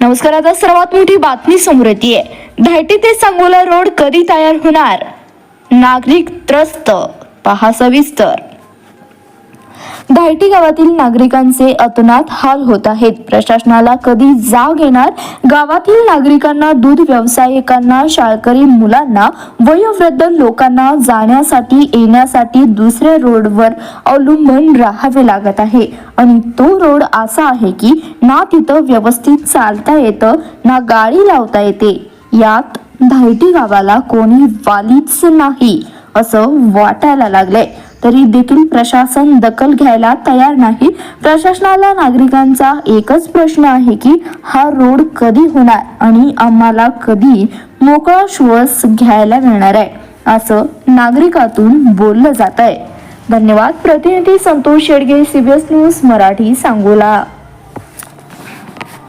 नमस्कार आता सर्वात मोठी बातमी समोर येते धायटी ते सांगोला रोड कधी तयार होणार? नागरिक त्रस्त पहा सविस्तर धायटी गावातील नागरिकांचे अतोनात हाल होत आहेत. प्रशासनाला कधी जाग येणार? गावातील नागरिकांना दूध व्यावसायिकांना शाळकरी मुलांना वयोवृद्ध लोकांना जाण्यासाठी येण्यासाठी दुसऱ्या रोडवर अवलंबून राहावे लागत आहे. आणि तो रोड असा आहे की ना तिथं व्यवस्थित चालता येतं ना गाडी लावता येते. यात धायटी गावाला कोणी वालीच नाही असं वाटायला लागलंय. तरी देखील प्रशासन दखल घ्यायला तयार नाही. प्रशासनाला नागरिकांचा एकच प्रश्न आहे की हा रोड कधी होणार आणि आम्हाला कधी मोकळा श्वास घ्यायला मिळणार आहे असं नागरिकातून बोललं जात आहे धन्यवाद. प्रतिनिधी संतोष शेडगे सीबीएस न्यूज मराठी सांगोला.